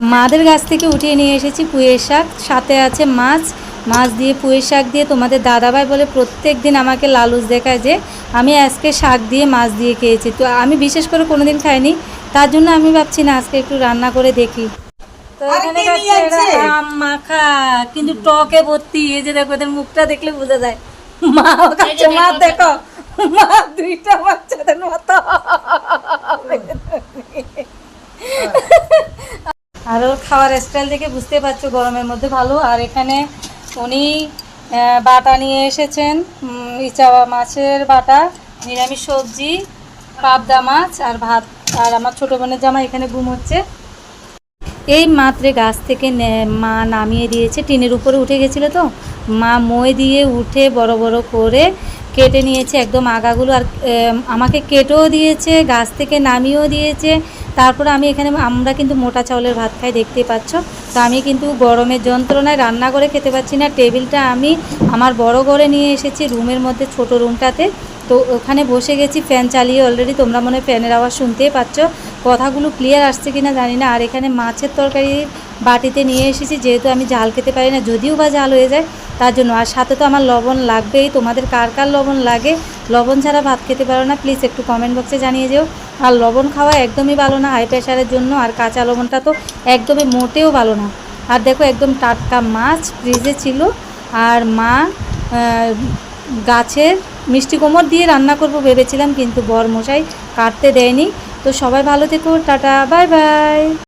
মাদের গাছ থেকে উঠিয়ে নিয়ে এসেছি পুঁয়ের শাক। সাথে আছে মাছ। মাছ দিয়ে পুঁয়ের শাক দিয়ে তোমাদের দাদাভাই বলে প্রত্যেক দিন আমাকে লালুস দেখায় যে আমি আজকে শাক দিয়ে মাছ দিয়ে খেয়েছি। তো আমি বিশেষ করে কোনোদিন খাইনি। তার জন্য আমি ভাবছি না আজকে একটু রান্না করে দেখি। তো এখানে? আম মাখা কিন্তু টকে ভর্তি। এই যে দেখো এদের মুখটা দেখলে বোঝা যায়। মা মা দেখো। মা দুইটা বাচ্চাদের মতো। আর ওর খাওয়ার স্টাইল দেখে বুঝতে পারছ গরমের মধ্যে ভালো। আর এখানে উনি বাটা নিয়ে এসেছেন উম, ইচা মাছের বাটা নিরামিষ সবজি পাবদা মাছ আর ভাত। আর আমার ছোটো বোনের জামা এখানে ঘুম হচ্ছে। এই মাত্রে গাছ থেকে মা নামিয়ে দিয়েছে। টিনের উপরে উঠে গেছিল তো। মা মই দিয়ে উঠে বড় বড় করে কেটে নিয়েছে, একদম আগাগুলো আর আমাকে কেটেও দিয়েছে, গাছ থেকে নামিয়েও দিয়েছে। তারপরে আমি এখানে, আমরা কিন্তু মোটা চাউলের ভাত খাই, দেখতেই পাচ্ছ। তো আমি কিন্তু গরমের যন্ত্রণায় রান্না করে খেতে পাচ্ছি না। টেবিলটা আমি আমার বড় ঘরে নিয়ে এসেছি, রুমের মধ্যে, ছোট রুমটাতে। তো ওখানে বসে গেছি, ফ্যান চালিয়ে অলরেডি তোমরা মনে ফ্যানের আওয়াজ শুনতেই পাচ্ছ। কথাগুলো ক্লিয়ার আসছে কিনা জানি না। আর এখানে মাছের তরকারি বাটিতে নিয়ে এসেছি, যেহেতু আমি ঝাল খেতে পারি না, যদিও বা ঝাল হয়ে যায়, তার জন্য। আর সাথে তো আমার লবণ লাগবেই। তোমাদের কার কার লবণ লাগে? লবণ ছাড়া ভাত খেতে পারো না, প্লিজ একটু কমেন্ট বক্সে জানিয়ে যেও। আর লবণ খাওয়া একদমই ভালো না হাই প্রেশারের জন্য, আর কাঁচা লবণটা তো একদমই মোটেও ভালো না। আর দেখো, একদম টাটকা মাছ ফ্রিজে ছিল। আর মা গাছের মিষ্টি কোমর দিয়ে রান্না করব ভেবেছিলাম, কিন্তু বর মশাই কাটতে দেয়নি। তো সবাই ভালো থেকো, টাটা বাই বাই